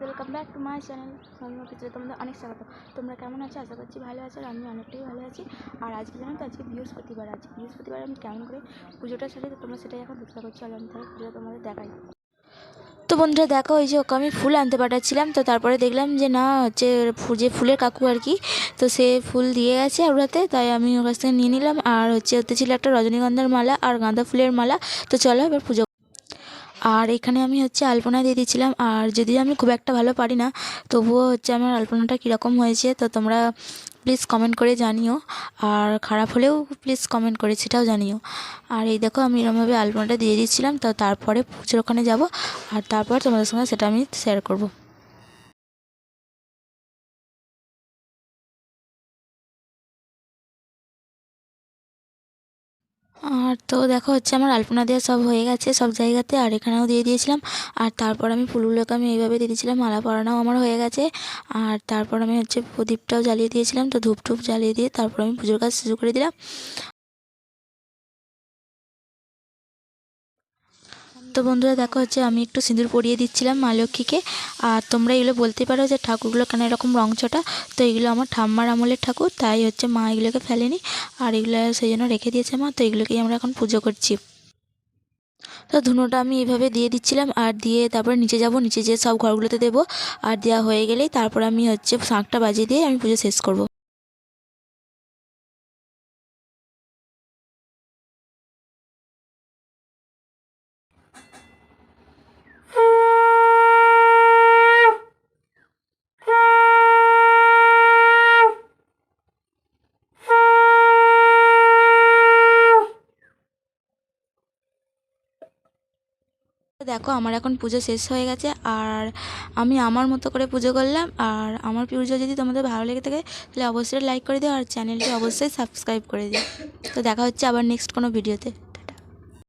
Welcome back to my channel পিছনে তোমাদের অনেক স্বাগত। তোমরা কেমন আছো? আশা করছি ভালো আছো আর আমি অনেকটাই ভালো আছি। আর আজকে জানো তো, আজকে বৃহস্পতিবার। আছে বৃহস্পতিবার আমি কেমন করে পুজোটা সারি, তো তোমরা সেটাই এখন দেখতে পাচ্ছ আমি তাহলে পুজোটা তোমাদের দেখাই। তো বন্ধুরা, দেখো ওই যে ওকে আমি ফুল আনতে পাঠাচ্ছিলাম। তো তারপরে দেখলাম যে না, হচ্ছে যে ফুলের কাকু আর কি, তো সে ফুল দিয়ে গেছে ওরাতে তাই আমি ওর কাছ থেকে নিয়ে নিলাম। আর হচ্ছে, ওতে ছিল একটা রজনীগন্ধার মালা আর গাঁদা ফুলের মালা। তো চলো এবার পুজো আর এখানে আমি হচ্ছে আলপনা দিয়ে দিয়েছিলাম। আর যদি আমি খুব একটা ভালো পারি না, তবুও হচ্ছে আমার আলপনাটা কীরকম হয়েছে, তো তোমরা প্লিজ কমেন্ট করে জানিও। আর খারাপ হলেও প্লিজ কমেন্ট করে, সেটাও জানিও। আর এই দেখো, আমি এরকমভাবে আলপনাটা দিয়ে দিচ্ছিলাম তো তারপরে পুজোর ওখানে যাব। আর তারপর তোমাদের সঙ্গে সেটা আমি শেয়ার করব। আর তো দেখো হচ্ছে আমার আলপনা দেওয়া সব হয়ে গেছে সব জায়গাতে, আর এখানেও দিয়ে দিয়েছিলাম। আর তারপর আমি ফুলগুলোকে আমি এইভাবে দিয়ে দিয়েছিলাম, মালা পরানাও আমার হয়ে গেছে। আর তারপর আমি হচ্ছে প্রদীপটাও জ্বালিয়ে দিয়েছিলাম, তো ধূপ টুপ জ্বালিয়ে দিয়ে তারপর আমি পুজোর কাজ শুরু করে দিলাম। তো বন্ধুরা দেখো হচ্ছে আমি একটু সিঁদুর পরিয়ে দিচ্ছিলাম মা লক্ষ্মীকে। আর তোমরা এগুলো বলতে পারো যে ঠাকুরগুলো কেন এরকম রংচটা তো এগুলো আমার ঠাম্মার আমলের ঠাকুর, তাই হচ্ছে মা এগুলোকে ফেলেনি। আর এগুলো সেই জন্য রেখে দিয়েছে মা, তো এগুলোকেই আমরা এখন পুজো করছি। তো ধুনোটা আমি এইভাবে দিয়ে দিচ্ছিলাম, আর দিয়ে তারপরে নিচে যাব, নিচে যেয়ে সব ঘরগুলোতে দেবো। আর দেওয়া হয়ে গেলেই তারপর আমি হচ্ছে শাঁখটা বাজিয়ে দিয়ে আমি পুজো শেষ করব। দেখো আমার এখন পুজো শেষ হয়ে গেছে আর আমি আমার মতো করে পুজো করলাম আর আমার পুজো যদি তোমাদের ভালো লেগে থাকে তাহলে অবশ্যই লাইক করে দিও আর চ্যানেলটি অবশ্যই সাবস্ক্রাইব করে দিও। তো দেখা হচ্ছে আবার নেক্সট কোনো ভিডিওতে